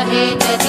লাগে যদি